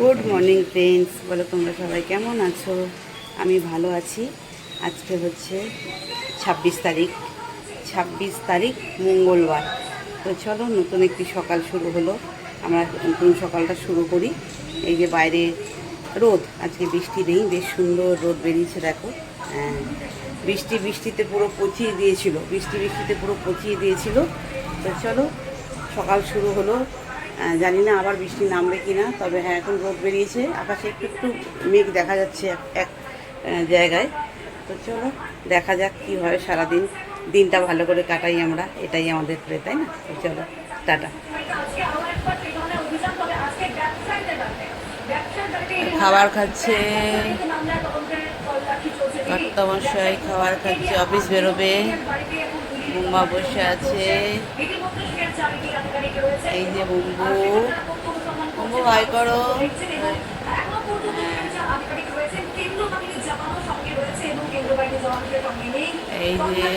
Good morning friends, বলো তোমরা সবাই কেমন আছো? আমি ভালো আছি। আজকে হচ্ছে ছাব্বিশ তারিখ। ছাব্বিশ তারিখ মঙ্গলবার। তো চলো, নতুন একটি সকাল শুরু হলো। আমরা নতুন সকালটা শুরু করি। এই যে বাইরে রোদ, আজকে বৃষ্টি নেই, বেশ সুন্দর রোদ বেরিয়েছে, দেখো। হ্যাঁ বৃষ্টি বৃষ্টিতে পুরো পচিয়ে দিয়েছিল, বৃষ্টি বৃষ্টিতে পুরো পচিয়ে দিয়েছিল। তো চলো, সকাল শুরু হলো। জানি না আবার বৃষ্টি নামবে কি না তবে হ্যাঁ এখন রোদ বেরিয়েছে, আকাশে একটু একটু মেঘ দেখা যাচ্ছে এক জায়গায়। তো চলো, দেখা যাক কী হয় সারাদিন। দিনটা ভালো করে কাটাই আমরা, এটাই আমাদের প্রে তাই না? তো চলো, টাটা। খাবার খাচ্ছে। কর্তামশাই খাবার খাচ্ছে, অফিস বেরোবে। বুম্বা বসে আছে। এই যে বুম্বু। বুম্বু ভাই করো। এই যে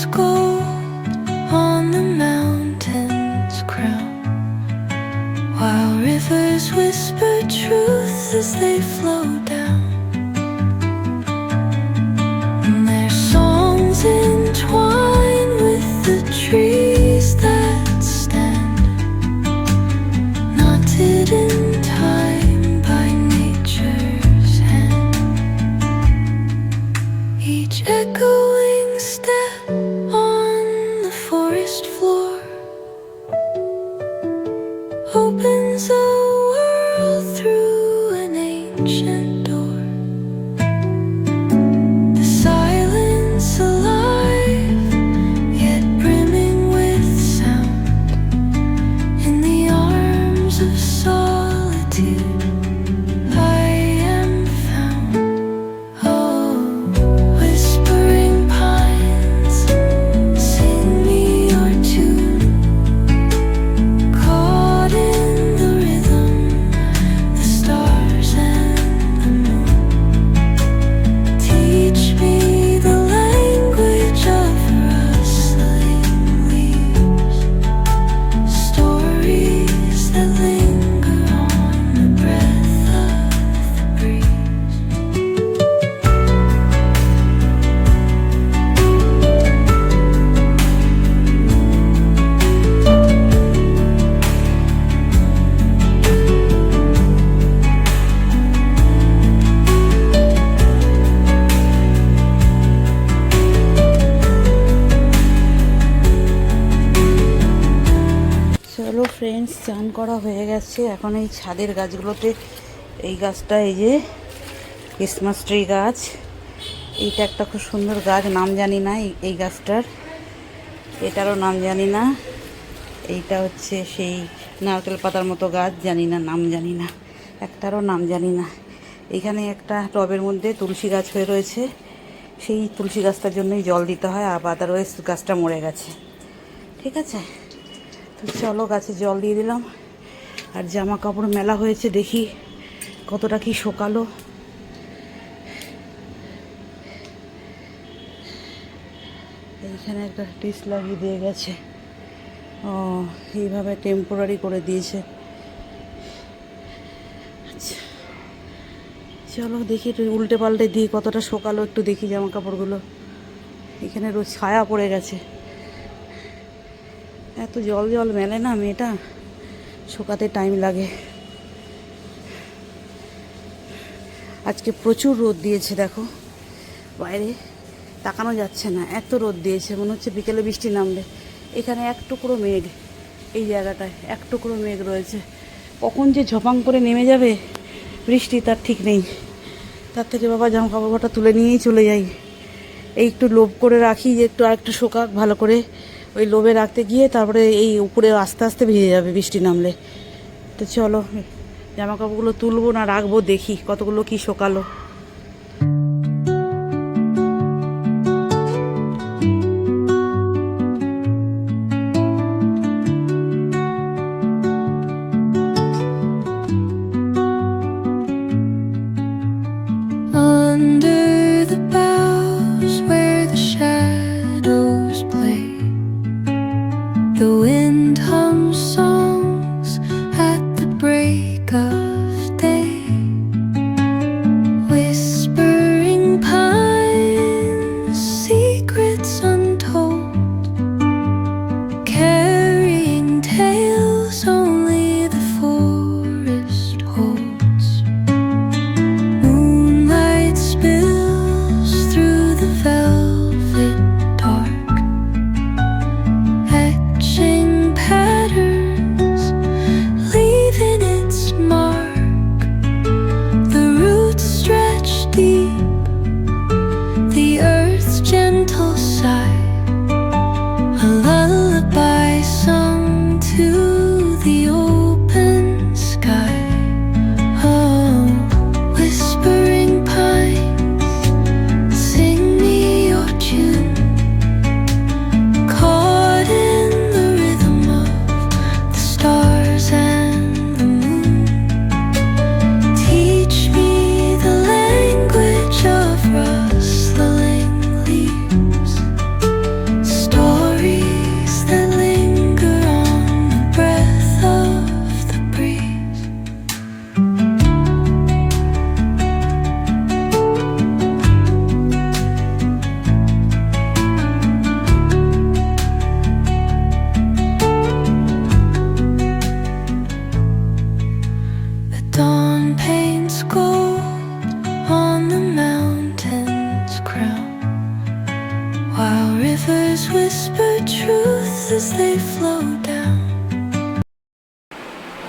paints gold on the mountain's crown. While rivers whisper truth as they flow down, and their songs entwine with the trees that stand, knotted in 真 করা হয়ে গেছে। এখন এই ছাদের গাছগুলোতে এই গাছটা, এই যে ক্রিসমাস ট্রি গাছ, এইটা একটা খুব সুন্দর গাছ, নাম জানি না এই- গাছটার। এটারও নাম জানি না। এইটা হচ্ছে সেই নারকেল পাতার মতো গাছ, জানি না, নাম জানি না। একটারও নাম জানি না। এখানে একটা টবের মধ্যে তুলসী গাছ হয়ে রয়েছে। সেই তুলসী গাছটার জন্যই জল দিতে হয়, আর আদারওয়াইজ গাছটা মরে গেছে। ঠিক আছে? তো চলো গাছে জল দিয়ে দিলাম। আর জামা কাপড় মেলা হয়েছে, দেখি কতটা কি শোকালো। এইখানে একটা টিস লাগিয়ে দিয়ে গেছে। ও, এইভাবে টেম্পোরারি করে দিয়েছে। আচ্ছা চলো দেখি একটু উল্টে পাল্টে দিই কতটা শোকালো, একটু দেখি জামা কাপড়গুলো এখানে রোজ ছায়া পড়ে গেছে। এত জল জল মেলে না মেয়েটা। শোকাতে টাইম লাগে। আজকে প্রচুর রোদ দিয়েছে, দেখো। বাইরে তাকানো যাচ্ছে না, এত রোদ দিয়েছে, মনে হচ্ছে বিকেলে বৃষ্টি নামবে। এখানে এক টুকরো মেঘ, এই জায়গাটায় এক টুকরো মেঘ রয়েছে। কখন যে ঝপাং করে নেমে যাবে, বৃষ্টি তার ঠিক নেই। তার থেকে বাবা জামা কাপড়টা তুলে নিয়েই চলে যাই। এই একটু লোভ করে রাখি, যে একটু আর একটু শোকাক, ভালো করে ওই লোভে রাখতে গিয়ে তারপরে এই উপরে আস্তে আস্তে ভিজে যাবে বৃষ্টি নামলে। তো চলো জামা কাপড়গুলো তুলবো না, রাখব, দেখি কতগুলো কি শোকালো। The Dios.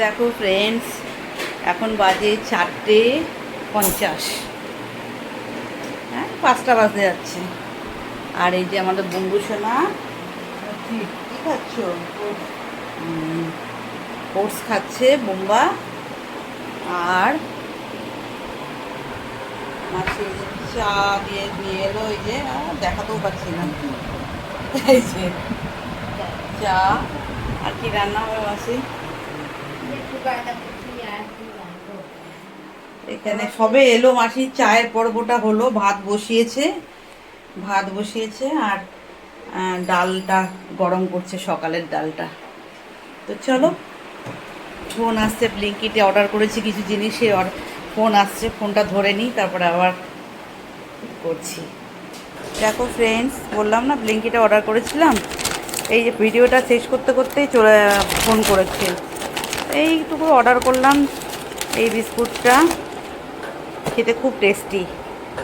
দেখো ফ্রেন্ডস এখন বাজে চারটে পঞ্চাশ। হ্যাঁ পাঁচটা বাজতে যাচ্ছে। আর এই যে আমাদের বন্ধু সোনা, কি খাচ্ছ? ওটস খাচ্ছে, বোম্বা। আর চা দিয়ে নিয়ে এলো, এই যে দেখাতেও পাচ্ছি না। এই যে, চা আর কি রান্না হবে মাসি এখানে সবে এলো মাসির চায়ের পর্বটা হলো, ভাত বসিয়েছে ভাত বসিয়েছে আর ডালটা গরম করছে সকালের ডালটা। তো চলো, ফোন আসছে, ব্লিঙ্কিটে অর্ডার করেছি কিছু জিনিসে ফোন আসছে, ফোনটা ধরে নিই, তারপরে আবার করছি। দেখো ফ্রেন্ডস বললাম না, ব্লিঙ্কিটে অর্ডার করেছিলাম এই যে ভিডিওটা শেষ করতে করতেই চলে, ফোন করেছে। এইটুকু অর্ডার করলাম, এই বিস্কুটটা। খেতে খুব টেস্টি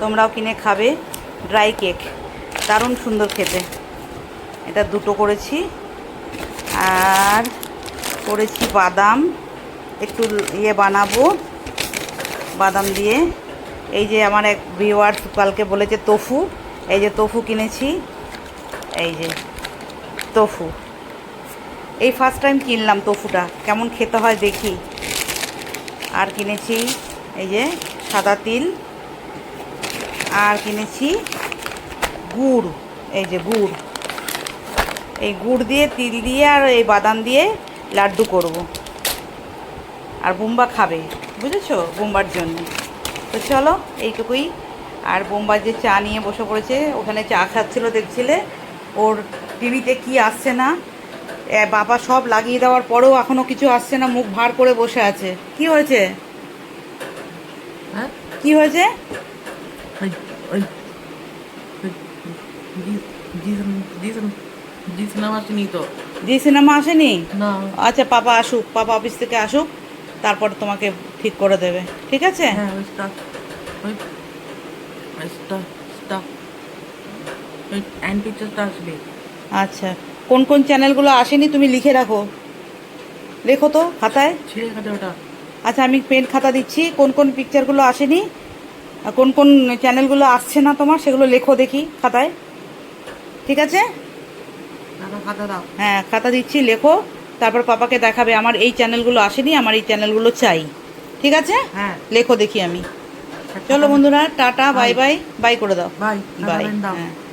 তোমরাও কিনে খাবে। ড্রাই কেক দারুণ সুন্দর খেতে। এটা দুটো করেছি। আর করেছি বাদাম। একটু ইয়ে বানাবো। বাদাম দিয়ে। এই যে আমার এক ভিওয়ার্স কালকে বলেছে, তোফু। এই যে তোফু কিনেছি। এই যে। তোফু। এই ফার্স্ট টাইম কিনলাম তোফুটা। কেমন খেতে হয় দেখি। আর কিনেছি এই যে সাদা তিল। আর কিনেছি গুড়, এই যে গুড়। এই গুড় দিয়ে, তিল দিয়ে আর এই বাদাম দিয়ে লাড্ডু করব। আর বোম্বা খাবে, বুঝেছ? বোম্বার জন্য। তো চলো, এইটুকুই। আর বোম্বার যে চা নিয়ে বসে পড়েছে, ওখানে চা খাচ্ছিল, দেখছিলে? ওর টিভিতে কি আসছে না? বাবা সব লাগিয়ে দেওয়ার পরেও এখনও কিছু আসছে না মুখ ভার করে বসে আছে। কি হয়েছে? হ্যাঁ? কি হয়েছে? সিনেমা আসেনি তো। জি সিনেমা আসেনি? আচ্ছা পাপা আসুক পাপা অফিস থেকে আসুক তারপর তোমাকে ঠিক করে দেবে। ঠিক আছে? হ্যাঁ আচ্ছা। কোন কোন চ্যানেলগুলো আসেনি তুমি লিখে রাখো। লেখো তো খাতায়। আচ্ছা আমি পেন খাতা দিচ্ছি। কোন কোন পিকচারগুলো আসেনি? আর কোন কোন চ্যানেলগুলো আসছে না তোমার সেগুলো লেখো দেখি খাতায়। ঠিক আছে? হ্যাঁ খাতা দিচ্ছি লেখো। তারপর পাপাকে দেখাবে আমার এই চ্যানেলগুলো আসেনি আমার এই চ্যানেলগুলো চাই। ঠিক আছে? হ্যাঁ। লেখো দেখি আমি। চলো বন্ধুরা টাটা বাই বাই বাই করে দাও। বাই বাই হ্যাঁ।